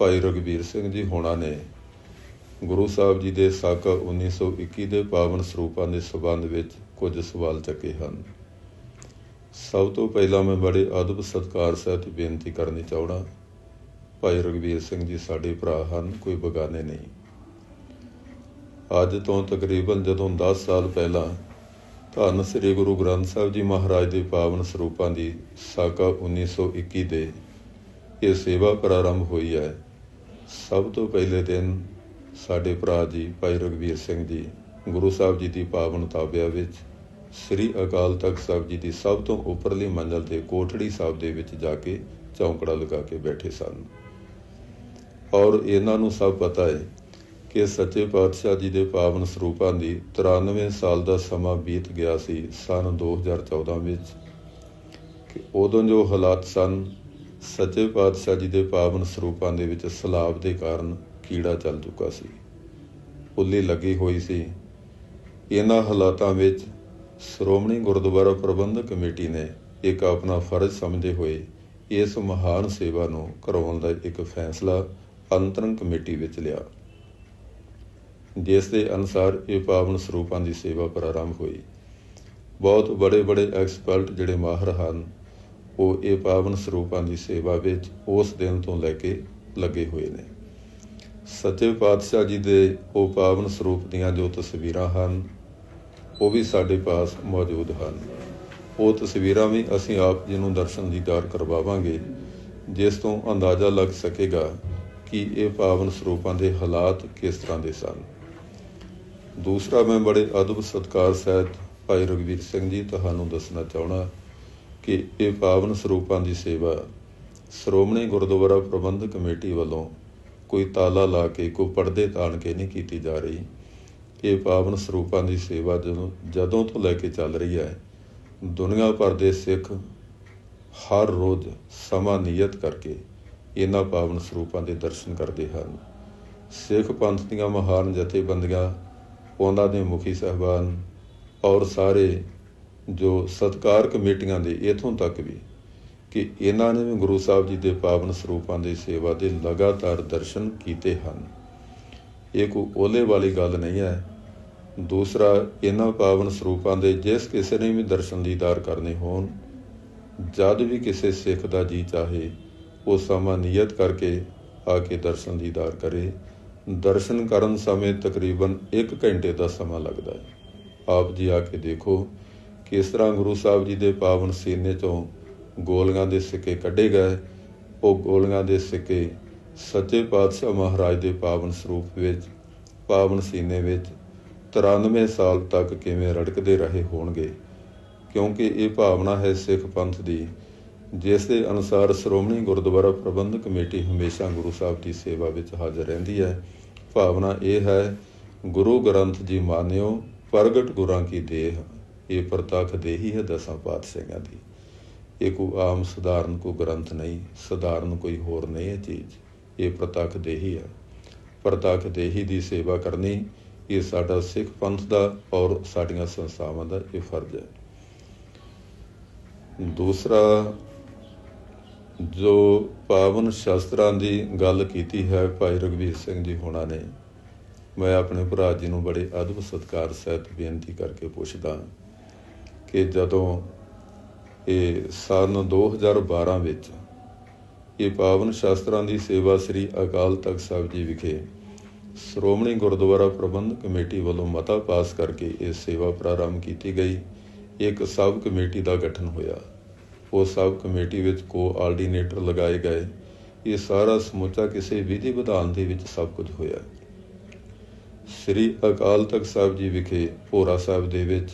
ਭਾਈ ਰਗਵੀਰ ਸਿੰਘ ਜੀ ਹੋਣਾ ਨੇ ਗੁਰੂ ਸਾਹਿਬ ਜੀ ਦੇ ਸਾਕਾ 1921 ਦੇ ਪਾਵਨ ਸਰੂਪਾਂ ਦੇ ਸਬੰਧ ਵਿੱਚ ਕੁਝ ਸਵਾਲ ਚੱਕੇ ਹਨ। ਸਭ ਤੋਂ ਪਹਿਲਾਂ ਮੈਂ ਬੜੇ ਅਦਬ ਸਤਿਕਾਰ ਸਹਿਤ ਬੇਨਤੀ ਕਰਨੀ ਚਾਹਣਾ ਭਾਈ ਰਗਵੀਰ ਸਿੰਘ ਜੀ ਸਾਡੇ ਭਰਾ ਹਨ, ਕੋਈ ਬਗਾਨੇ ਨਹੀਂ। ਅੱਜ ਤੋਂ ਤਕਰੀਬਨ ਜਦੋਂ 10 ਸਾਲ ਪਹਿਲਾਂ ਧੰਨ ਸ੍ਰੀ ਗੁਰੂ ਗ੍ਰੰਥ ਸਾਹਿਬ ਜੀ ਮਹਾਰਾਜ ਦੇ ਪਾਵਨ ਸਰੂਪਾਂ ਦੀ ਸਾਕਾ 1921 ਦੇ ਇਹ ਸੇਵਾ ਪ੍ਰਾਰੰਭ ਹੋਈ ਹੈ ਸਭ ਤੋਂ ਪਹਿਲੇ ਦਿਨ ਸਾਡੇ ਭਰਾ ਜੀ ਭਾਈ ਰਗਵੀਰ ਸਿੰਘ ਜੀ ਗੁਰੂ ਸਾਹਿਬ ਜੀ ਦੀ ਪਾਵਨ ਤਾਬਿਆ ਵਿੱਚ ਸ੍ਰੀ ਅਕਾਲ ਤਖਤ ਸਾਹਿਬ ਜੀ ਦੀ ਸਭ ਤੋਂ ਉੱਪਰਲੀ ਮੰਜ਼ਲ ਤੇ ਕੋਠੜੀ ਸਾਹਿਬ ਦੇ ਵਿੱਚ ਜਾ ਕੇ ਚੌਂਕੜਾ ਲਗਾ ਕੇ ਬੈਠੇ ਸਨ। ਔਰ ਇਹਨਾਂ ਨੂੰ ਸਭ ਪਤਾ ਹੈ ਕਿ ਸੱਚੇ ਪਾਤਸ਼ਾਹ ਜੀ ਦੇ ਪਾਵਨ ਸਰੂਪਾਂ ਦੀ 93 ਸਾਲ ਦਾ ਸਮਾਂ ਬੀਤ ਗਿਆ ਸੀ ਸਨ 2014 ਵਿੱਚ। ਕਿ ਉਦੋਂ ਜੋ ਹਾਲਾਤ ਸਨ ਸੱਚੇ ਪਾਤਸ਼ਾਹ ਜੀ ਦੇ ਪਾਵਨ ਸਰੂਪਾਂ ਦੇ ਵਿੱਚ ਸਲਾਬ ਦੇ ਕਾਰਨ ਕੀੜਾ ਚੱਲ ਚੁੱਕਾ ਸੀ। ਉੱਲੀ ਲੱਗੀ ਹੋਈ ਸੀ। ਇਹਨਾਂ ਹਾਲਾਤਾਂ ਵਿੱਚ ਸ਼੍ਰੋਮਣੀ ਗੁਰਦੁਆਰਾ ਪ੍ਰਬੰਧਕ ਕਮੇਟੀ ਨੇ ਇੱਕ ਆਪਣਾ ਫਰਜ਼ ਸਮਝਦੇ ਹੋਏ ਇਸ ਮਹਾਨ ਸੇਵਾ ਨੂੰ ਕਰਵਾਉਣ ਦਾ ਇੱਕ ਫੈਸਲਾ ਅੰਤਰੰਗ ਕਮੇਟੀ ਵਿੱਚ ਲਿਆ। ਜਿਸ ਦੇ ਅਨੁਸਾਰ ਇਹ ਪਾਵਨ ਸਰੂਪਾਂ ਦੀ ਸੇਵਾ ਪ੍ਰਾਰੰਭ ਹੋਈ। ਬਹੁਤ ਬੜੇ ਬੜੇ ਐਕਸਪਰਟ ਜਿਹੜੇ ਮਾਹਰ ਹਨ ਉਹ ਇਹ ਪਾਵਨ ਸਰੂਪਾਂ ਦੀ ਸੇਵਾ ਵਿੱਚ ਉਸ ਦਿਨ ਤੋਂ ਲੈ ਕੇ ਲੱਗੇ ਹੋਏ ਨੇ। ਸੱਚੇ ਪਾਤਸ਼ਾਹ ਜੀ ਦੇ ਉਹ ਪਾਵਨ ਸਰੂਪ ਦੀਆਂ ਜੋ ਤਸਵੀਰਾਂ ਹਨ, ਉਹ ਵੀ ਸਾਡੇ ਪਾਸ ਮੌਜੂਦ ਹਨ। ਉਹ ਤਸਵੀਰਾਂ ਵੀ ਅਸੀਂ ਆਪ ਜੀ ਨੂੰ ਦਰਸ਼ਨ ਦੀਦਾਰ ਕਰਵਾਵਾਂਗੇ, ਜਿਸ ਤੋਂ ਅੰਦਾਜ਼ਾ ਲੱਗ ਸਕੇਗਾ ਕਿ ਇਹ ਪਾਵਨ ਸਰੂਪਾਂ ਦੇ ਹਾਲਾਤ ਕਿਸ ਤਰ੍ਹਾਂ ਦੇ ਸਨ। ਦੂਸਰਾ ਮੈਂ ਬੜੇ ਅਦਬ ਸਤਕਾਰ ਸਹਿਤ ਭਾਈ ਰਗਵੀਰ ਸਿੰਘ ਜੀ ਤੁਹਾਨੂੰ ਦੱਸਣਾ ਚਾਹਣਾ ਕਿ ਇਹ ਪਾਵਨ ਸਰੂਪਾਂ ਦੀ ਸੇਵਾ ਸ਼੍ਰੋਮਣੀ ਗੁਰਦੁਆਰਾ ਪ੍ਰਬੰਧਕ ਕਮੇਟੀ ਵੱਲੋਂ ਕੋਈ ਤਾਲਾ ਲਾ ਕੇ, ਕੋਈ ਪਰਦੇ ਤਾਣ ਕੇ ਨਹੀਂ ਕੀਤੀ ਜਾ ਰਹੀ। ਇਹ ਪਾਵਨ ਸਰੂਪਾਂ ਦੀ ਸੇਵਾ ਜਦੋਂ ਜਦੋਂ ਤੋਂ ਲੈ ਕੇ ਚੱਲ ਰਹੀ ਹੈ, ਦੁਨੀਆ ਭਰ ਦੇ ਸਿੱਖ ਹਰ ਰੋਜ਼ ਸਮਾਂ ਨਿਯਤ ਕਰਕੇ ਇਹਨਾਂ ਪਾਵਨ ਸਰੂਪਾਂ ਦੇ ਦਰਸ਼ਨ ਕਰਦੇ ਹਨ। ਸਿੱਖ ਪੰਥ ਦੀਆਂ ਮਹਾਨ ਜਥੇਬੰਦੀਆਂ, ਉਹਨਾਂ ਦੇ ਮੁਖੀ ਸਹਿਬਾਨ ਔਰ ਸਾਰੇ ਜੋ ਸਤਕਾਰ ਕਮੇਟੀਆਂ ਦੇ ਇਥੋਂ ਤੱਕ ਵੀ ਕਿ ਇਹਨਾਂ ਨੇ ਵੀ ਗੁਰੂ ਸਾਹਿਬ ਜੀ ਦੇ ਪਾਵਨ ਸਰੂਪਾਂ ਦੀ ਸੇਵਾ ਦੇ ਲਗਾਤਾਰ ਦਰਸ਼ਨ ਕੀਤੇ ਹਨ। ਇਹ ਕੋਈ ਓਲੇ ਵਾਲੀ ਗੱਲ ਨਹੀਂ ਹੈ। ਦੂਸਰਾ, ਇਹਨਾਂ ਪਾਵਨ ਸਰੂਪਾਂ ਦੇ ਜਿਸ ਕਿਸੇ ਨੇ ਵੀ ਦਰਸ਼ਨ ਦੀਦਾਰ ਕਰਨੇ ਹੋਣ, ਜਦ ਵੀ ਕਿਸੇ ਸਿੱਖ ਦਾ ਜੀ ਚਾਹੇ, ਉਹ ਸਮਾਂ ਨਿਯਤ ਕਰਕੇ ਆ ਕੇ ਦਰਸ਼ਨ ਦੀਦਾਰ ਕਰੇ। ਦਰਸ਼ਨ ਕਰਨ ਸਮੇਂ ਤਕਰੀਬਨ 1 ਘੰਟੇ ਦਾ ਸਮਾਂ ਲੱਗਦਾ ਹੈ। ਆਪ ਜੀ ਆ ਕੇ ਦੇਖੋ ਕਿਸ ਤਰ੍ਹਾਂ ਗੁਰੂ ਸਾਹਿਬ ਜੀ ਦੇ ਪਾਵਨ ਸੀਨੇ ਚੋਂ ਗੋਲੀਆਂ ਦੇ ਸਿੱਕੇ ਕੱਢੇ ਗਏ, ਉਹ ਗੋਲੀਆਂ ਦੇ ਸਿੱਕੇ ਸੱਚੇ ਪਾਤਸ਼ਾਹ ਮਹਾਰਾਜ ਦੇ ਪਾਵਨ ਸਰੂਪ ਵਿੱਚ, ਪਾਵਨ ਸੀਨੇ ਵਿੱਚ 93 ਸਾਲ ਤੱਕ ਕਿਵੇਂ ਰੜਕਦੇ ਰਹੇ ਹੋਣਗੇ? ਕਿਉਂਕਿ ਇਹ ਭਾਵਨਾ ਹੈ ਸਿੱਖ ਪੰਥ ਦੀ, ਜਿਸ ਦੇ ਅਨੁਸਾਰ ਸ਼੍ਰੋਮਣੀ ਗੁਰਦੁਆਰਾ ਪ੍ਰਬੰਧਕ ਕਮੇਟੀ ਹਮੇਸ਼ਾ ਗੁਰੂ ਸਾਹਿਬ ਦੀ ਸੇਵਾ ਵਿੱਚ ਹਾਜ਼ਰ ਰਹਿੰਦੀ ਹੈ। ਭਾਵਨਾ ਇਹ ਹੈ, ਗੁਰੂ ਗ੍ਰੰਥ ਜੀ ਮਾਨਿਓ ਪ੍ਰਗਟ ਗੁਰਾਂ ਕੀ ਦੇਹ। ਇਹ ਪ੍ਰਤੱਖ ਦੇਹੀ ਹੈ ਦਸਾਂ ਪਾਤਸ਼ਾਹਾਂ ਦੀ। ਇਹ ਕੋਈ ਆਮ ਸਧਾਰਨ ਕੋ ਗ੍ਰੰਥ ਨਹੀਂ, ਸਧਾਰਨ ਕੋਈ ਹੋਰ ਨਹੀਂ ਹੈ ਚੀਜ਼। ਇਹ ਪ੍ਰਤੱਖ ਦੇਹੀ ਹੈ। ਪ੍ਰਤੱਖ ਦੇਹੀ ਦੀ ਸੇਵਾ ਕਰਨੀ, ਇਹ ਸਾਡਾ ਸਿੱਖ ਪੰਥ ਦਾ ਔਰ ਸਾਡੀਆਂ ਸੰਸਥਾਵਾਂ ਦਾ ਇਹ ਫਰਜ਼ ਹੈ। ਦੂਸਰਾ, ਜੋ ਪਾਵਨ ਸ਼ਾਸਤਰਾਂ ਦੀ ਗੱਲ ਕੀਤੀ ਹੈ, ਭਾਈ ਰਗਵੀਰ ਸਿੰਘ ਜੀ ਹੋਣਾ ਨੇ, ਮੈਂ ਆਪਣੇ ਭਰਾ ਜੀ ਨੂੰ ਬੜੇ ਅਦਬ ਸਤਕਾਰ ਸਹਿਤ ਬੇਨਤੀ ਕਰਕੇ ਪੁੱਛਦਾ ਕਿ ਜਦੋਂ ਇਹ ਸਨ 2012 ਵਿੱਚ ਇਹ ਪਾਵਨ ਸ਼ਾਸਤਰਾਂ ਦੀ ਸੇਵਾ ਸ੍ਰੀ ਅਕਾਲ ਤਖਤ ਸਾਹਿਬ ਜੀ ਵਿਖੇ ਸ਼੍ਰੋਮਣੀ ਗੁਰਦੁਆਰਾ ਪ੍ਰਬੰਧਕ ਕਮੇਟੀ ਵੱਲੋਂ ਮਤਾ ਪਾਸ ਕਰਕੇ ਇਹ ਸੇਵਾ ਪ੍ਰਾਰੰਭ ਕੀਤੀ ਗਈ। ਇੱਕ ਸਬ ਕਮੇਟੀ ਦਾ ਗਠਨ ਹੋਇਆ। ਉਹ ਸਬ ਕਮੇਟੀ ਵਿੱਚ ਕੋ ਆਰਡੀਨੇਟਰ ਲਗਾਏ ਗਏ। ਇਹ ਸਾਰਾ ਸਮੁੱਚਾ ਕਿਸੇ ਵਿਧੀ ਵਿਧਾਨ ਦੇ ਵਿੱਚ ਸਭ ਕੁਝ ਹੋਇਆ। ਸ੍ਰੀ ਅਕਾਲ ਤਖਤ ਸਾਹਿਬ ਜੀ ਵਿਖੇ ਭੋਰਾ ਸਾਹਿਬ ਦੇ ਵਿੱਚ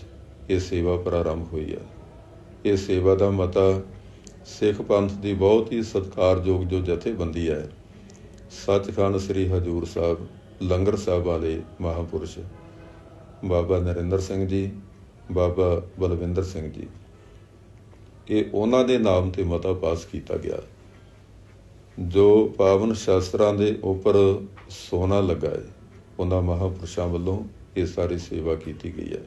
ਇਹ ਸੇਵਾ ਪ੍ਰਾਰੰਭ ਹੋਈ ਹੈ ਇਹ ਸੇਵਾ ਦਾ ਮਤਾ ਸਿੱਖ ਪੰਥ ਦੀ ਬਹੁਤ ਹੀ ਸਤਿਕਾਰਯੋਗ ਜੋ ਜਥੇਬੰਦੀ ਹੈ ਸੱਚਖੰਡ ਸ੍ਰੀ ਹਜੂਰ ਸਾਹਿਬ, ਲੰਗਰ ਸਾਹਿਬ ਵਾਲੇ ਮਹਾਪੁਰਸ਼, ਬਾਬਾ ਨਰਿੰਦਰ ਸਿੰਘ ਜੀ, ਬਾਬਾ ਬਲਵਿੰਦਰ ਸਿੰਘ ਜੀ। ਇਹ ਉਹਨਾਂ ਦੇ ਨਾਮ ਤੇ ਮਤਾ ਪਾਸ ਕੀਤਾ ਗਿਆ, ਜੋ ਪਾਵਨ ਸ਼ਾਸਤਰਾਂ ਦੇ ਉੱਪਰ ਸੋਨਾ ਲੱਗਾ ਹੈ। ਉਹਨਾਂ ਮਹਾਪੁਰਸ਼ਾਂ ਵੱਲੋਂ ਇਹ ਸਾਰੀ ਸੇਵਾ ਕੀਤੀ ਗਈ ਹੈ।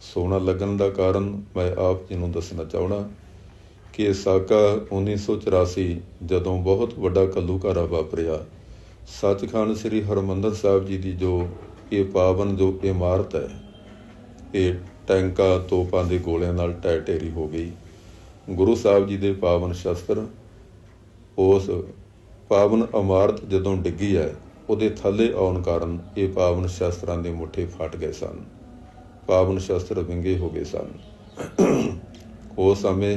ਸੋਨਾ ਲੱਗਣ ਦਾ ਕਾਰਨ ਮੈਂ ਆਪ ਜੀ ਨੂੰ ਦੱਸਣਾ ਚਾਹਣਾ ਕਿ ਇਹ ਸਾਕਾ 1984 ਜਦੋਂ ਬਹੁਤ ਵੱਡਾ ਕੱਲੂਕਾਰਾ ਵਾਪਰਿਆ, ਸੱਚਖੰਡ ਸ੍ਰੀ ਹਰਮੰਦਰ ਸਾਹਿਬ ਜੀ ਦੀ ਜੋ ਇਹ ਪਾਵਨ, ਜੋ ਇਮਾਰਤ ਹੈ, ਇਹ ਟੈਂਕਾਂ ਤੋਪਾਂ ਦੇ ਗੋਲਿਆਂ ਨਾਲ ਢਹਿ ਢੇਰੀ ਹੋ ਗਈ। ਗੁਰੂ ਸਾਹਿਬ ਜੀ ਦੇ ਪਾਵਨ ਸ਼ਸਤਰ, ਉਸ ਪਾਵਨ ਇਮਾਰਤ ਜਦੋਂ ਡਿੱਗੀ ਹੈ, ਉਹਦੇ ਥੱਲੇ ਆਉਣ ਕਾਰਨ ਇਹ ਪਾਵਨ ਸ਼ਸਤਰਾਂ ਦੇ ਮੁੱਠੇ ਫਟ ਗਏ ਸਨ। ਪਾਵਨ ਸ਼ਸਤਰ ਵਿੰਗੇ ਹੋ ਗਏ ਸਨ। ਉਸ ਸਮੇਂ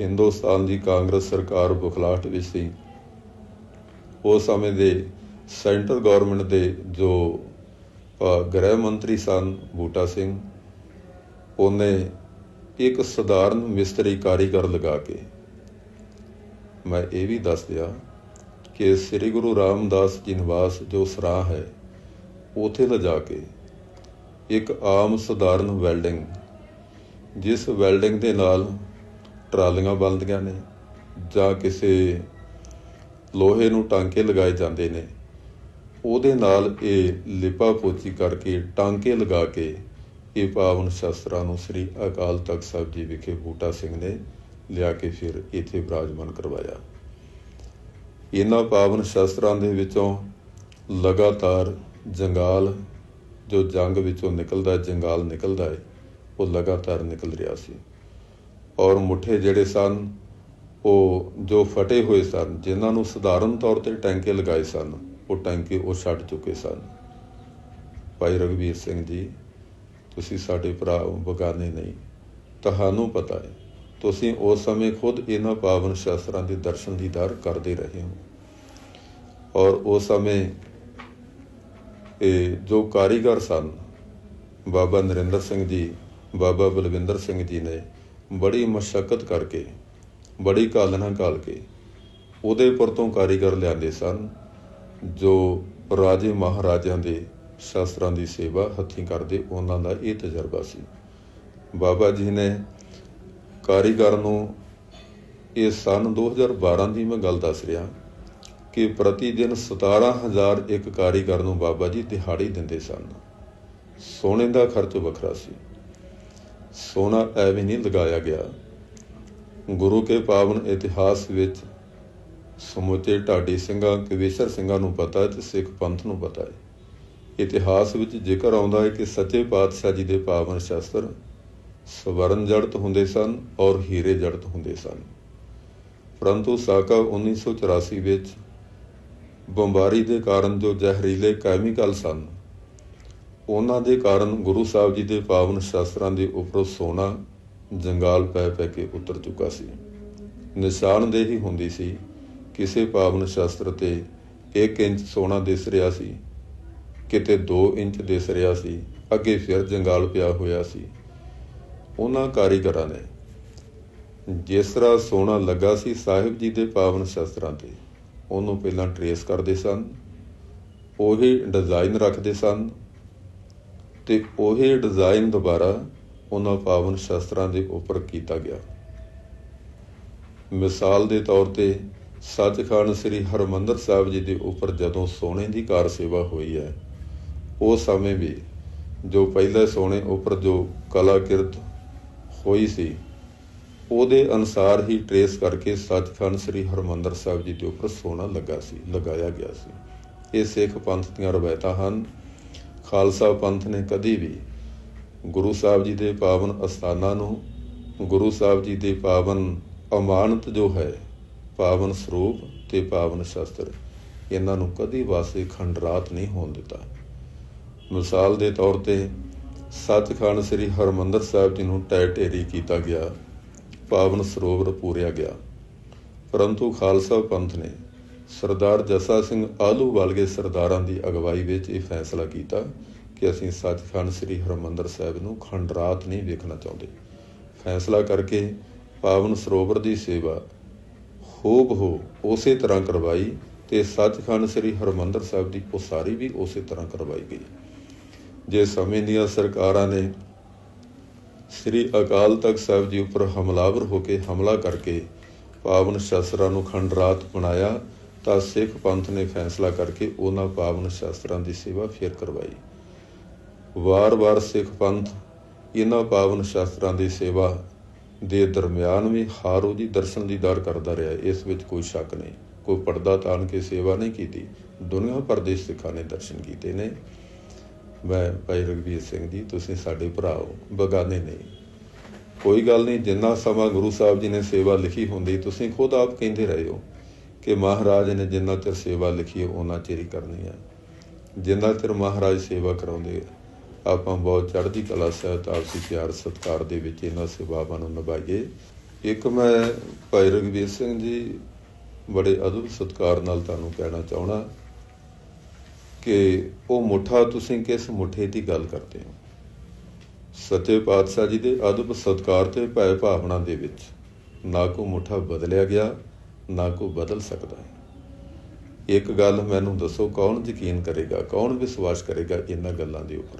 ਹਿੰਦੁਸਤਾਨ ਦੀ ਕਾਂਗਰਸ ਸਰਕਾਰ ਬੁਖਲਾਹਟ ਵਿੱਚ ਸੀ। ਉਸ ਸਮੇਂ ਦੇ ਸੈਂਟਰ ਗਵਰਨਮੈਂਟ ਦੇ ਜੋ ਅ, ਗ੍ਰਹਿ ਮੰਤਰੀ ਸਨ ਬੂਟਾ ਸਿੰਘ ਉਹਨੇ ਇੱਕ ਸਧਾਰਨ ਮਿਸਤਰੀ ਕਾਰੀਗਰ ਲਗਾ ਕੇ। ਮੈਂ ਇਹ ਵੀ ਦੱਸ ਦਿਆ ਕਿ ਸ੍ਰੀ ਗੁਰੂ ਰਾਮਦਾਸ ਜੀ ਨਿਵਾਸ ਜੋ ਸਰਾਹ ਹੈ ਉਥੇ ਲਿਜਾ ਕੇ ਇੱਕ ਆਮ ਸਧਾਰਨ ਵੈਲਡਿੰਗ, ਜਿਸ ਵੈਲਡਿੰਗ ਦੇ ਨਾਲ ਟਰਾਲੀਆਂ ਬਣਦੀਆਂ ਨੇ ਜਾਂ ਕਿਸੇ ਲੋਹੇ ਨੂੰ ਟਾਂਕੇ ਲਗਾਏ ਜਾਂਦੇ ਨੇ। ਉਹਦੇ ਨਾਲ ਇਹ ਲਿਪਾ ਪੋਚੀ ਕਰਕੇ ਟਾਂਕੇ ਲਗਾ ਕੇ ਇਹ ਪਾਵਨ ਸ਼ਸਤਰਾਂ ਨੂੰ ਸ੍ਰੀ ਅਕਾਲ ਤਖਤ ਸਾਹਿਬ ਜੀ ਵਿਖੇ ਬੂਟਾ ਸਿੰਘ ਨੇ ਲਿਆ ਕੇ ਫਿਰ ਇੱਥੇ ਵਿਰਾਜਮਾਨ ਕਰਵਾਇਆ। ਇਹਨਾਂ ਪਾਵਨ ਸ਼ਸਤਰਾਂ ਦੇ ਵਿੱਚੋਂ ਲਗਾਤਾਰ ਜੰਗਾਲ ਜੋ ਜੰਗ ਵਿੱਚੋਂ ਨਿਕਲਦਾ ਜੰਗਾਲ ਨਿਕਲਦਾ ਹੈ, ਉਹ ਲਗਾਤਾਰ ਨਿਕਲ ਰਿਹਾ ਸੀ। ਔਰ ਮੁੱਠੇ ਜਿਹੜੇ ਸਨ, ਉਹ ਜੋ ਫਟੇ ਹੋਏ ਸਨ, ਜਿਨ੍ਹਾਂ ਨੂੰ ਸਧਾਰਨ ਤੌਰ ਤੇ ਟੈਂਕੇ ਲਗਾਏ ਸਨ, ਉਹ ਟੈਂਕੇ ਉਹ ਛੱਡ ਚੁੱਕੇ ਸਨ। ਭਾਈ ਰਗਵੀਰ ਸਿੰਘ ਜੀ, ਤੁਸੀਂ ਸਾਡੇ ਭਰਾ ਬਗਾਨੇ ਨਹੀਂ। ਤੁਹਾਨੂੰ ਪਤਾ ਹੈ, ਤੁਸੀਂ ਉਸ ਸਮੇਂ ਖੁਦ ਇਹਨਾਂ ਪਾਵਨ ਸ਼ਾਸਤਰਾਂ ਦੇ ਦਰਸ਼ਨ ਦੀਦਾਰ ਕਰਦੇ ਰਹੇ ਹੋ। ਔਰ ਉਸ ਸਮੇਂ ਇਹ ਜੋ ਕਾਰੀਗਰ ਸਨ, ਬਾਬਾ ਨਰਿੰਦਰ ਸਿੰਘ ਜੀ, ਬਾਬਾ ਬਲਵਿੰਦਰ ਸਿੰਘ ਜੀ ਨੇ ਬੜੀ ਮਸ਼ੱਕਤ ਕਰਕੇ, ਬੜੀ ਕਾਲਨਾ ਕਾਲ ਕੇ ਉਦੇਪੁਰ ਤੋਂ ਕਾਰੀਗਰ ਲਿਆਂਦੇ ਸਨ, ਜੋ ਰਾਜੇ ਮਹਾਰਾਜਿਆਂ ਦੇ ਸ਼ਾਸਤਰਾਂ ਦੀ ਸੇਵਾ ਹੱਥੀਂ ਕਰਦੇ ਉਹਨਾਂ ਦਾ ਇਹ ਤਜਰਬਾ ਸੀ। ਬਾਬਾ ਜੀ ਨੇ ਕਾਰੀਗਰ ਨੂੰ ਇਹ ਸਨ 2012 ਦੀ ਮੈਂ ਗੱਲ ਦੱਸ ਰਿਹਾ ਕਿ ਪ੍ਰਤੀ ਦਿਨ 17000 ਇੱਕ ਕਾਰੀਗਰ ਨੂੰ ਬਾਬਾ ਜੀ ਦਿਹਾੜੀ ਦਿੰਦੇ ਸਨ। ਸੋਨੇ ਦਾ ਖਰਚ ਵੱਖਰਾ ਸੀ। ਸੋਨਾ ਐਵੇਂ ਨਹੀਂ ਲਗਾਇਆ ਗਿਆ। ਗੁਰੂ ਕੇ ਪਾਵਨ ਇਤਿਹਾਸ ਵਿੱਚ ਸਮੁੱਚੇ ਢਾਡੀ ਸਿੰਘਾਂ, ਕਵੀਸ਼ਰ ਸਿੰਘਾਂ ਨੂੰ ਪਤਾ ਹੈ ਤੇ ਸਿੱਖ ਪੰਥ ਨੂੰ ਪਤਾ ਹੈ। ਇਤਿਹਾਸ ਵਿੱਚ ਜ਼ਿਕਰ ਆਉਂਦਾ ਹੈ ਕਿ ਸੱਚੇ ਪਾਤਸ਼ਾਹ ਜੀ ਦੇ ਪਾਵਨ ਸ਼ਸਤਰ ਸਵਰਨ ਜੜਤ ਹੁੰਦੇ ਸਨ ਔਰ ਹੀਰੇ ਜੜਤ ਹੁੰਦੇ ਸਨ। ਪਰੰਤੂ ਸਾਕਾ 1984 ਵਿੱਚ ਬੰਬਾਰੀ ਦੇ ਕਾਰਨ ਜੋ ਜ਼ਹਿਰੀਲੇ ਕੈਮੀਕਲ ਸਨ, ਉਹਨਾਂ ਦੇ ਕਾਰਨ ਗੁਰੂ ਸਾਹਿਬ ਜੀ ਦੇ ਪਾਵਨ ਸ਼ਾਸਤਰਾਂ ਦੇ ਉੱਪਰੋਂ ਸੋਨਾ ਜੰਗਾਲ ਪੈ ਪੈ ਕੇ ਉਤਰ ਚੁੱਕਾ ਸੀ। ਨਿਸ਼ਾਨਦੇਹੀ ਹੁੰਦੀ ਸੀ, ਕਿਸੇ ਪਾਵਨ ਸ਼ਾਸਤਰ ਤੇ 1 ਇੰਚ ਸੋਨਾ ਦਿਸ ਰਿਹਾ ਸੀ, ਕਿਤੇ 2 ਇੰਚ ਦਿਸ ਰਿਹਾ ਸੀ, ਅੱਗੇ ਫਿਰ ਜੰਗਾਲ ਪਿਆ ਹੋਇਆ ਸੀ। ਉਹਨਾਂ ਕਾਰੀਗਰਾਂ ਨੇ ਜਿਸ ਤਰ੍ਹਾਂ ਸੋਨਾ ਲੱਗਾ ਸੀ ਸਾਹਿਬ ਜੀ ਦੇ ਪਾਵਨ ਸ਼ਸਤਰਾਂ ਤੇ ਉਹਨੂੰ ਪਹਿਲਾਂ ਟਰੇਸ ਕਰਦੇ ਸਨ, ਉਹੀ ਡਿਜ਼ਾਈਨ ਰੱਖਦੇ ਸਨ ਤੇ ਉਹੀ ਡਿਜ਼ਾਈਨ ਦੁਬਾਰਾ ਉਹਨਾਂ ਪਾਵਨ ਸ਼ਸਤਰਾਂ ਦੇ ਉੱਪਰ ਕੀਤਾ ਗਿਆ। ਮਿਸਾਲ ਦੇ ਤੌਰ ਤੇ ਸੱਚਖੰਡ ਸ੍ਰੀ ਹਰਮੰਦਰ ਸਾਹਿਬ ਜੀ ਦੇ ਉੱਪਰ ਜਦੋਂ ਸੋਨੇ ਦੀ ਕਾਰ ਸੇਵਾ ਹੋਈ ਹੈ ਉਸ ਸਮੇਂ ਵੀ ਜੋ ਪਹਿਲੇ ਸੋਨੇ ਉੱਪਰ ਜੋ ਕਲਾਕਿਰਤ ਹੋਈ ਸੀ ਉਹਦੇ ਅਨਸਾਰ ਹੀ ਟਰੇਸ ਕਰਕੇ ਸੱਚਖੰਡ ਸ੍ਰੀ ਹਰਮੰਦਰ ਸਾਹਿਬ ਜੀ ਦੇ ਉੱਪਰ ਸੋਨਾ ਲੱਗਾ ਸੀ, ਲਗਾਇਆ ਗਿਆ ਸੀ। ਇਹ ਸਿੱਖ ਪੰਥ ਦੀਆਂ ਰਵਾਇਤਾਂ ਹਨ। ਖਾਲਸਾ ਪੰਥ ਨੇ ਕਦੀ ਵੀ ਗੁਰੂ ਸਾਹਿਬ ਜੀ ਦੇ ਪਾਵਨ ਅਸਥਾਨਾਂ ਨੂੰ, ਗੁਰੂ ਸਾਹਿਬ ਜੀ ਦੇ ਪਾਵਨ ਅਮਾਨਤ ਜੋ ਹੈ, ਪਾਵਨ ਸਰੂਪ ਤੇ ਪਾਵਨ ਸ਼ਸਤਰ, ਇਹਨਾਂ ਨੂੰ ਕਦੀ ਵਾਸੇ ਖੰਡਰਾਤ ਨਹੀਂ ਹੋਣ ਦਿੱਤਾ। ਮਿਸਾਲ ਦੇ ਤੌਰ ਤੇ ਸੱਚਖੰਡ ਸ੍ਰੀ ਹਰਮੰਦਰ ਸਾਹਿਬ ਜੀ ਨੂੰ ਟੈ ਕੀਤਾ ਗਿਆ। ਪਾਵਨ ਸਰੋਵਰ ਪੂਰਿਆ ਗਿਆ। ਪਰੰਤੂ ਖਾਲਸਾ ਪੰਥ ਨੇ ਸਰਦਾਰ ਜੱਸਾ ਸਿੰਘ ਆਲੂ ਵਾਲਗੇ ਸਰਦਾਰਾਂ ਦੀ ਅਗਵਾਈ ਵਿੱਚ ਇਹ ਫੈਸਲਾ ਕੀਤਾ ਕਿ ਅਸੀਂ ਸੱਚਖੰਡ ਸ੍ਰੀ ਹਰਮੰਦਰ ਸਾਹਿਬ ਨੂੰ ਖੰਡਰਾਤ ਨਹੀਂ ਵੇਖਣਾ ਚਾਹੁੰਦੇ। ਫੈਸਲਾ ਕਰਕੇ ਪਾਵਨ ਸਰੋਵਰ ਦੀ ਸੇਵਾ ਹੋਬ ਹੋ ਉਸੇ ਤਰ੍ਹਾਂ ਕਰਵਾਈ ਤੇ ਸੱਚਖੰਡ ਸ੍ਰੀ ਹਰਮੰਦਰ ਸਾਹਿਬ ਦੀ ਉਸਾਰੀ ਵੀ ਉਸੇ ਤਰ੍ਹਾਂ ਕਰਵਾਈ ਗਈ। ਜੇ ਸਮੇਂ ਦੀਆਂ ਸਰਕਾਰਾਂ ਨੇ ਸ੍ਰੀ ਅਕਾਲ ਤਖਤ ਸਾਹਿਬ ਜੀ ਉੱਪਰ ਹਮਲਾਵਰ ਹੋ ਕੇ ਹਮਲਾ ਕਰਕੇ ਪਾਵਨ ਸ਼ਾਸਤਰਾਂ ਨੂੰ ਖੰਡਰਾਤ ਬਣਾਇਆ, ਤਾਂ ਸਿੱਖ ਪੰਥ ਨੇ ਫੈਸਲਾ ਕਰਕੇ ਉਹਨਾਂ ਪਾਵਨ ਸ਼ਾਸਤਰਾਂ ਦੀ ਸੇਵਾ ਫੇਰ ਕਰਵਾਈ। ਵਾਰ-ਵਾਰ ਸਿੱਖ ਪੰਥ ਇਹਨਾਂ ਪਾਵਨ ਸ਼ਾਸਤਰਾਂ ਦੀ ਸੇਵਾ ਦੇ ਦਰਮਿਆਨ ਵੀ ਹਾਰ ਉਹਦੀ ਦਰਸ਼ਨ ਦੀਦਾਰ ਕਰਦਾ ਰਿਹਾ, ਇਸ ਵਿੱਚ ਕੋਈ ਸ਼ੱਕ ਨਹੀਂ। ਕੋਈ ਪਰਦਾ ਤਾਣ ਕੇ ਸੇਵਾ ਨਹੀਂ ਕੀਤੀ। ਦੁਨੀਆ ਭਰ ਦੇ ਸਿੱਖਾਂ ਨੇ ਦਰਸ਼ਨ ਕੀਤੇ ਨੇ। ਮੈਂ ਭਾਈ ਰਗਵੀਰ ਸਿੰਘ ਜੀ, ਤੁਸੀਂ ਸਾਡੇ ਭਰਾ ਹੋ, ਬਗਾਨੇ ਨਹੀਂ। ਕੋਈ ਗੱਲ ਨਹੀਂ, ਜਿੰਨਾ ਸਮਾਂ ਗੁਰੂ ਸਾਹਿਬ ਜੀ ਨੇ ਸੇਵਾ ਲਿਖੀ ਹੁੰਦੀ, ਤੁਸੀਂ ਖੁਦ ਆਪ ਕਹਿੰਦੇ ਰਹੇ ਹੋ ਕਿ ਮਹਾਰਾਜ ਨੇ ਜਿੰਨਾ ਚਿਰ ਸੇਵਾ ਲਿਖੀ ਹੈ ਉਹਨਾਂ ਚਿਰ ਹੀ ਕਰਨੀ ਹੈ। ਜਿੰਨਾ ਚਿਰ ਮਹਾਰਾਜ ਸੇਵਾ ਕਰਾਉਂਦੇ ਆਪਾਂ ਬਹੁਤ ਚੜ੍ਹਦੀ ਕਲਾ ਸਹਿਤ, ਆਪਸੀ ਪਿਆਰ, ਸਤਿਕਾਰ ਦੇ ਵਿੱਚ ਇਹਨਾਂ ਸੇਵਾਵਾਂ ਨੂੰ ਨਿਭਾਈਏ। ਇੱਕ ਮੈਂ ਭਾਈ ਰਗਵੀਰ ਸਿੰਘ ਜੀ, ਬੜੇ ਅਦਬ ਸਤਿਕਾਰ ਨਾਲ ਤੁਹਾਨੂੰ ਕਹਿਣਾ ਚਾਹਣਾ ਕਿ ਉਹ ਮੁੱਠਾ ਤੁਸੀਂ ਕਿਸ ਮੁੱਠੇ ਦੀ ਗੱਲ ਕਰਦੇ ਹੋ? ਸੱਚੇ ਪਾਤਸ਼ਾਹ ਜੀ ਦੇ ਅਦਬ ਸਤਕਾਰ ਤੇ ਭੈ ਭਾਵਨਾ ਦੇ ਵਿੱਚ ਨਾ ਕੋ ਮੁੱਠਾ ਬਦਲਿਆ ਗਿਆ, ਨਾ ਕੋ ਬਦਲ ਸਕਦਾ ਹੈ। ਇੱਕ ਗੱਲ ਮੈਨੂੰ ਦੱਸੋ, ਕੌਣ ਯਕੀਨ ਕਰੇਗਾ, ਕੌਣ ਵਿਸ਼ਵਾਸ ਕਰੇਗਾ ਇਹਨਾਂ ਗੱਲਾਂ ਦੇ ਉੱਪਰ?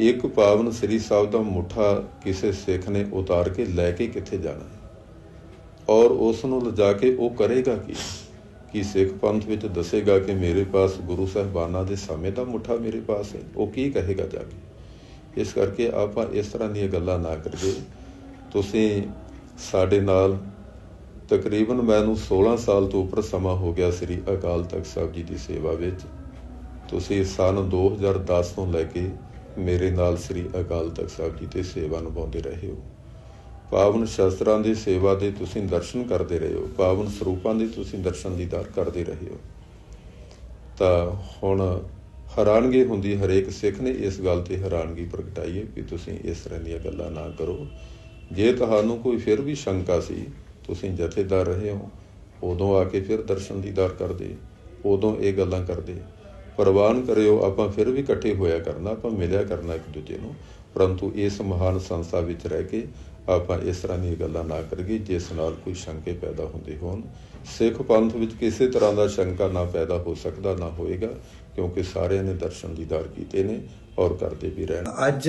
ਇੱਕ ਪਾਵਨ ਸ੍ਰੀ ਸਾਹਿਬ ਦਾ ਮੁੱਠਾ ਕਿਸੇ ਸਿੱਖ ਨੇ ਉਤਾਰ ਕੇ ਲੈ ਕੇ ਕਿੱਥੇ ਜਾਣਾ ਹੈ? ਔਰ ਉਸ ਨੂੰ ਲਿਜਾ ਕੇ ਉਹ ਕਰੇਗਾ ਕੀ? ਕਿ ਸਿੱਖ ਪੰਥ ਵਿੱਚ ਦੱਸੇਗਾ ਕਿ ਮੇਰੇ ਪਾਸ ਗੁਰੂ ਸਾਹਿਬਾਨਾਂ ਦੇ ਸਮੇਂ ਦਾ ਮੁੱਠਾ ਮੇਰੇ ਪਾਸ ਹੈ। ਉਹ ਕੀ ਕਹੇਗਾ ਜਾ ਕੇ? ਇਸ ਕਰਕੇ ਆਪਾਂ ਇਸ ਤਰ੍ਹਾਂ ਦੀਆਂ ਗੱਲਾਂ ਨਾ ਕਰੀਏ। ਤੁਸੀਂ ਸਾਡੇ ਨਾਲ ਤਕਰੀਬਨ ਮੈਨੂੰ 16 ਸਾਲ ਤੋਂ ਉੱਪਰ ਸਮਾਂ ਹੋ ਗਿਆ ਸ੍ਰੀ ਅਕਾਲ ਤਖਤ ਸਾਹਿਬ ਜੀ ਦੀ ਸੇਵਾ ਵਿੱਚ। ਤੁਸੀਂ ਸਨ 2010 ਤੋਂ ਲੈ ਕੇ ਮੇਰੇ ਨਾਲ ਸ੍ਰੀ ਅਕਾਲ ਤਖਤ ਸਾਹਿਬ ਜੀ ਤੇ ਸੇਵਾ ਨਿਭਾਉਂਦੇ ਰਹੇ ਹੋ। ਪਾਵਨ ਸ਼ਸਤਰਾਂ ਦੀ ਸੇਵਾ ਦੇ ਤੁਸੀਂ ਦਰਸ਼ਨ ਕਰਦੇ ਰਹੇ ਹੋ, ਪਾਵਨ ਸਰੂਪਾਂ ਦੇ ਤੁਸੀਂ ਦਰਸ਼ਨ ਦੀਦਾਰ ਕਰਦੇ ਰਹੇ ਹੋ। ਤਾਂ ਹੁਣ ਹੈਰਾਨਗੀ ਹੁੰਦੀ ਹਰੇਕ ਸਿੱਖ ਨੇ ਇਸ ਗੱਲ ਤੇ ਹੈਰਾਨਗੀ ਪ੍ਰਗਟਾਈ ਹੈ ਕਿ ਤੁਸੀਂ ਇਸ ਤਰ੍ਹਾਂ ਦੀਆਂ ਗੱਲਾਂ ਨਾ ਕਰੋ। ਜੇ ਤੁਹਾਨੂੰ ਕੋਈ ਫਿਰ ਵੀ ਸ਼ੰਕਾ ਸੀ, ਤੁਸੀਂ ਜਥੇਦਾਰ ਰਹੇ ਹੋ, ਉਦੋਂ ਆ ਕੇ ਫਿਰ ਦਰਸ਼ਨ ਦੀਦਾਰ ਕਰਦੇ, ਉਦੋਂ ਇਹ ਗੱਲਾਂ ਕਰਦੇ। ਪ੍ਰਵਾਨ ਕਰਿਓ, ਆਪਾਂ ਫਿਰ ਵੀ ਇਕੱਠੇ ਹੋਇਆ ਕਰਨਾ, ਆਪਾਂ ਮਿਲਿਆ ਕਰਨਾ ਇੱਕ ਦੂਜੇ ਨੂੰ, ਪਰੰਤੂ ਇਸ ਮਹਾਨ ਸੰਸਥਾ ਵਿੱਚ ਰਹਿ ਕੇ ਆਪਾਂ ਇਸ ਤਰ੍ਹਾਂ ਦੀਆਂ ਗੱਲਾਂ ਨਾ ਕਰੀਏ, ਜਿਸ ਨਾਲ ਕੋਈ ਸ਼ੰਕੇ ਪੈਦਾ ਹੁੰਦੇ ਹੋਣ। ਸਿੱਖ ਪੰਥ ਵਿੱਚ ਕਿਸੇ ਤਰ੍ਹਾਂ ਦਾ ਸ਼ੰਕਾ ਨਾ ਪੈਦਾ ਹੋ ਸਕਦਾ, ਨਾ ਹੋਏਗਾ, ਕਿਉਂਕਿ ਸਾਰਿਆਂ ਨੇ ਦਰਸ਼ਨ ਦੀਦਾਰ ਕੀਤੇ ਨੇ ਔਰ ਕਰਦੇ ਵੀ ਰਹਿਣ। ਅੱਜ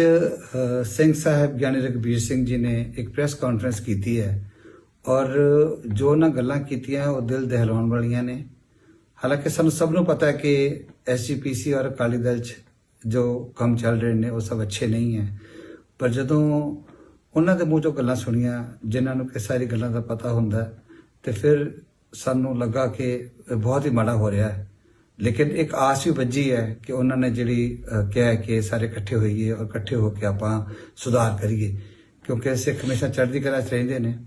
ਸਿੰਘ ਸਾਹਿਬ ਗਿਆਨੀ ਰਘਬੀਰ ਸਿੰਘ ਜੀ ਨੇ ਇੱਕ ਪ੍ਰੈਸ ਕਾਨਫਰੰਸ ਕੀਤੀ ਹੈ ਔਰ ਜੋ ਉਹਨਾਂ ਗੱਲਾਂ ਕੀਤੀਆਂ, ਉਹ ਦਿਲ ਦਹਿਲਾਉਣ ਵਾਲੀਆਂ ਨੇ। ਹਾਲਾਂਕਿ ਸਾਨੂੰ ਸਭ ਨੂੰ ਪਤਾ ਹੈ ਕਿ ਐਸਜੀਪੀਸੀ ਔਰ ਅਕਾਲੀ ਦਲ ਚ ਜੋ ਕੰਮ ਚੱਲ ਰਹੇ ਨੇ, ਉਹ ਸਭ ਅੱਛੇ ਨਹੀਂ ਹੈ। ਪਰ ਜਦੋਂ ਉਹਨਾਂ ਦੇ ਮੂੰਹ ਚੋਂ ਗੱਲਾਂ ਸੁਣੀਆਂ ਜਿਨ੍ਹਾਂ ਨੂੰ ਕਿ ਸਾਰੀ ਗੱਲਾਂ ਦਾ ਪਤਾ ਹੁੰਦਾ ਹੈ, ਤੇ ਫਿਰ ਸਾਨੂੰ ਲੱਗਾ ਕਿ ਬਹੁਤ ਹੀ ਮਾੜਾ ਹੋ ਰਿਹਾ ਹੈ। ਲੇਕਿਨ ਇੱਕ ਆਸ ਵੀ ਵੱਜੀ ਹੈ ਕਿ ਉਹਨਾਂ ਨੇ ਜਿਹੜੀ ਕਿਹਾ ਕਿ ਸਾਰੇ ਇਕੱਠੇ ਹੋਈਏ ਔਰ ਇਕੱਠੇ ਹੋ ਕੇ ਆਪਾਂ ਸੁਧਾਰ ਕਰੀਏ ਕਿਉਂਕਿ ਸਿੱਖ ਹਮੇਸ਼ਾ ਚੜ੍ਹਦੀ ਕਲਾ 'ਚ ਰਹਿੰਦੇ ਨੇ।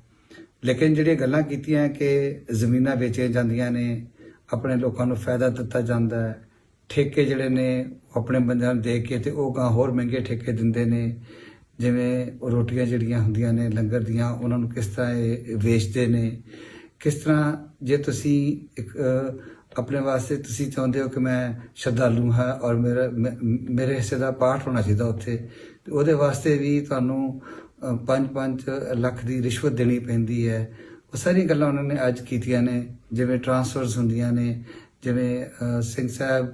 ਲੇਕਿਨ ਜਿਹੜੀਆਂ ਗੱਲਾਂ ਕੀਤੀਆਂ ਕਿ ਜ਼ਮੀਨਾਂ ਵੇਚੀਆਂ ਜਾਂਦੀਆਂ ਨੇ ਆਪਣੇ ਲੋਕਾਂ ਨੂੰ ਫਾਇਦਾ ਦਿੱਤਾ ਜਾਂਦਾ ਹੈ ਠੇਕੇ ਜਿਹੜੇ ਨੇ ਉਹ ਆਪਣੇ ਬੰਦਿਆਂ ਨੂੰ ਦੇ ਕੇ ਤੇ ਉਹ ਗਾਂ ਹੋਰ ਮਹਿੰਗੇ ਠੇਕੇ ਦਿੰਦੇ ਨੇ ਜਿਵੇਂ ਰੋਟੀਆਂ ਜਿਹੜੀਆਂ ਹੁੰਦੀਆਂ ਨੇ, ਲੰਗਰ ਦੀਆਂ, ਉਹਨਾਂ ਨੂੰ ਕਿਸ ਤਰ੍ਹਾਂ ਇਹ ਵੇਚਦੇ ਨੇ? ਕਿਸ ਤਰ੍ਹਾਂ ਜੇ ਤੁਸੀਂ ਇੱਕ ਆਪਣੇ ਵਾਸਤੇ ਤੁਸੀਂ ਚਾਹੁੰਦੇ ਹੋ ਕਿ ਮੈਂ ਸ਼ਰਧਾਲੂ ਹਾਂ ਔਰ ਮੇਰਾ, ਮੇ- ਮੇਰੇ ਹਿੱਸੇ ਦਾ ਪਾਠ ਹੋਣਾ ਚਾਹੀਦਾ ਉੱਥੇ, ਤੇ ਉਹਦੇ ਵਾਸਤੇ ਵੀ ਤੁਹਾਨੂੰ 5-5 ਲੱਖ ਦੀ ਰਿਸ਼ਵਤ ਦੇਣੀ ਪੈਂਦੀ ਹੈ। ਉਹ ਸਾਰੀਆਂ ਗੱਲਾਂ ਉਹਨਾਂ ਨੇ ਅੱਜ ਕੀਤੀਆਂ ਨੇ, ਜਿਵੇਂ ਟਰਾਂਸਫਰਸ ਹੁੰਦੀਆਂ ਨੇ, ਜਿਵੇਂ ਸਿੰਘ ਸਾਹਿਬ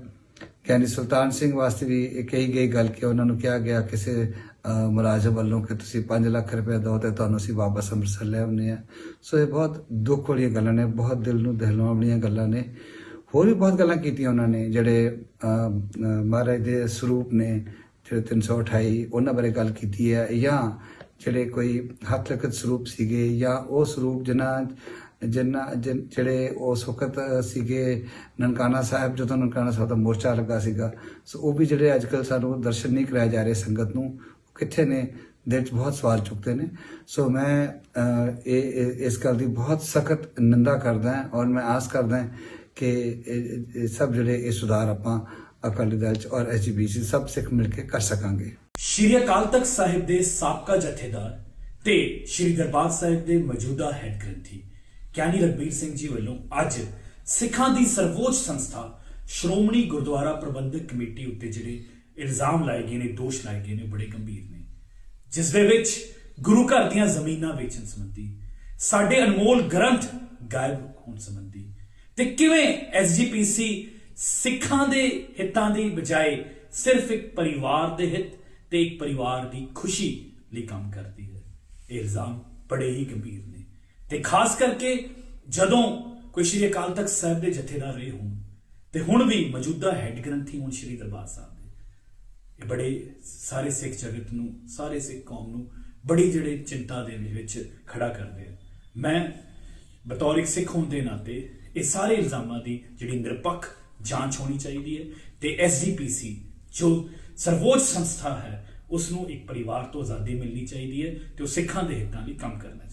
ਗਿਆਨੀ ਸੁਲਤਾਨ ਸਿੰਘ ਵਾਸਤੇ ਵੀ ਇਹ ਕਹੀ ਗਈ ਗੱਲ ਕਿ ਉਹਨਾਂ ਨੂੰ ਕਿਹਾ ਗਿਆ ਕਿਸੇ ਮੁਲਾਜ਼ਮ ਵੱਲੋਂ ਕਿ ਤੁਸੀਂ 5 ਲੱਖ ਰੁਪਏ ਦਿਓ ਤੇ ਤੁਹਾਨੂੰ ਅਸੀਂ ਵਾਪਸ ਅੰਮ੍ਰਿਤਸਰ ਲੈ ਆਉਂਦੇ ਆ ਸੋ ਇਹ ਬਹੁਤ ਦੁੱਖ ਵਾਲੀਆਂ ਗੱਲਾਂ ਨੇ, ਬਹੁਤ ਦਿਲ ਨੂੰ ਦਹਿਲਾਉਣ ਵਾਲੀਆਂ ਗੱਲਾਂ ਨੇ। ਹੋਰ ਵੀ ਬਹੁਤ ਗੱਲਾਂ ਕੀਤੀਆਂ ਉਹਨਾਂ ਨੇ, ਜਿਹੜੇ ਮਹਾਰਾਜ ਦੇ ਸਰੂਪ ਨੇ, ਜਿਹੜੇ 328 ਉਹਨਾਂ ਬਾਰੇ ਗੱਲ ਕੀਤੀ ਹੈ, ਜਾਂ ਜਿਹੜੇ ਕੋਈ ਹੱਥ ਲਿਖਤ ਸਰੂਪ ਸੀਗੇ, ਜਾਂ ਉਹ ਸਰੂਪ ਜਿਨ੍ਹਾਂ ਜਿਨ੍ਹਾਂ ਜਿਹੜੇ ਉਸ ਵਕਤ ਸੀਗੇ, ਨਨਕਾਣਾ ਸਾਹਿਬ, ਜਦੋਂ ਨਨਕਾਣਾ ਸਾਹਿਬ ਦਾ ਮੋਰਚਾ ਲੱਗਾ ਸੀਗਾ। ਸੋ ਉਹ ਵੀ ਜਿਹੜੇ ਅੱਜਕੱਲ ਸਾਨੂੰ ਦਰਸ਼ਨ ਨਹੀਂ ਕਰਾਏ ਜਾ ਰਹੇ ਸੰਗਤ ਨੂੰ ਕਿੱਥੇ ਨੇ, ਦਿਲ ਬਹੁਤ ਸਵਾਲ ਚੁੱਕਦੇ ਨੇ। ਸੋ ਮੈਂ ਇਹ ਇਸ ਗੱਲ ਦੀ ਬਹੁਤ ਸਖਤ ਨਿੰਦਾ ਕਰਦਾ ਹਾਂ ਔਰ ਮੈਂ ਆਸ ਕਰਦਾ ਹਾਂ ਕਿ ਸਭ ਜਿਹੜੇ ਇਹ ਸੁਧਾਰ ਆਪਾਂ ਅਕਾਲੀ ਦਲ 'ਚ ਔਰ ਐਸਜੀਬੀਸੀ ਸਭ ਸਿੱਖ ਮਿਲ ਕੇ ਕਰ ਸਕਾਂਗੇ। ਸ਼੍ਰੀ ਅਕਾਲ ਤਖਤ ਸਾਹਿਬ ਦੇ ਸਾਬਕਾ ਜਥੇਦਾਰ ਤੇ ਸ਼੍ਰੀ ਦਰਬਾਰ ਸਾਹਿਬ ਦੇ ਮੌਜੂਦਾ ਹੈੱਡ ਗ੍ਰੰਥੀ ਗਿਆਨੀ ਰਘਬੀਰ ਸਿੰਘ ਜੀ ਵੱਲੋਂ ਅੱਜ ਸਿੱਖਾਂ ਦੀ ਸਰਵੋੱਚ ਸੰਸਥਾ ਸ਼੍ਰੋਮਣੀ ਗੁਰਦੁਆਰਾ ਪ੍ਰਬੰਧਕ ਕਮੇਟੀ ਉੱਤੇ ਜਿਹੜੇ ਇਲਜ਼ਾਮ ਲਾਏ ਗਏ ਨੇ, ਦੋਸ਼ ਲਾਏ ਗਏ ਨੇ ਉਹ ਬੜੇ ਗੰਭੀਰ ਨੇ। ਜਿਸ ਦੇ ਵਿੱਚ ਗੁਰੂ ਘਰ ਦੀਆਂ ਜ਼ਮੀਨਾਂ ਵੇਚਣ ਸੰਬੰਧੀ, ਸਾਡੇ ਅਨਮੋਲ ਗ੍ਰੰਥ ਗਾਇਬ ਹੋਣ ਸੰਬੰਧੀ ਤੇ ਕਿਵੇਂ ਐਸਜੀਪੀਸੀ ਸਿੱਖਾਂ ਦੇ ਹਿੱਤਾਂ ਦੀ ਬਜਾਏ ਸਿਰਫ ਇੱਕ ਪਰਿਵਾਰ ਦੇ ਹਿੱਤ ਤੇ ਇੱਕ ਪਰਿਵਾਰ ਦੀ ਖੁਸ਼ੀ ਲਈ ਕੰਮ ਕਰਦੀ ਹੈ, ਇਹ ਇਲਜ਼ਾਮ ਬੜੇ ਹੀ ਗੰਭੀਰ ਨੇ। ਤੇ ਖਾਸ ਕਰਕੇ ਜਦੋਂ ਕੋਈ ਸ਼੍ਰੀ ਅਕਾਲ ਤਖਤ ਸਾਹਿਬ ਦੇ ਜਥੇਦਾਰ ਰਹੇ ਹੋਣ, ਤੇ ਹੁਣ ਵੀ ਮੌਜੂਦਾ ਹੈੱਡ ਗ੍ਰੰਥੀ ਹੁਣ ਸ਼੍ਰੀ ਦਰਬਾਰ ਸਾਹਿਬ। ਇਹ ਬੜੇ ਸਾਰੇ ਸਿੱਖ ਜਗਤ ਨੂੰ, ਸਾਰੇ ਸਿੱਖ ਕੌਮ ਨੂੰ ਬੜੀ ਜਿਹੜੇ ਚਿੰਤਾ ਦੇ ਵਿੱਚ ਖੜਾ ਕਰਦੇ ਆ। ਮੈਂ ਬਤੌਰ ਇੱਕ ਸਿੱਖ ਹੋਣ ਦੇ ਨਾਤੇ ਇਹ ਸਾਰੇ ਇਲਜ਼ਾਮਾਂ ਦੀ ਜਿਹੜੀ ਨਿਰਪੱਖ ਜਾਂਚ ਹੋਣੀ ਚਾਹੀਦੀ ਹੈ ਤੇ ਐਸਜੀਪੀਸੀ ਜੋ ਸਰਵੋੱਚ ਸੰਸਥਾ ਹੈ ਉਸ ਨੂੰ ਇੱਕ ਪਰਿਵਾਰ ਤੋਂ ਆਜ਼ਾਦੀ ਮਿਲਣੀ ਚਾਹੀਦੀ ਹੈ ਤੇ ਉਹ ਸਿੱਖਾਂ ਦੇ ਹਿੱਤਾਂ ਲਈ ਕੰਮ ਕਰਨਾ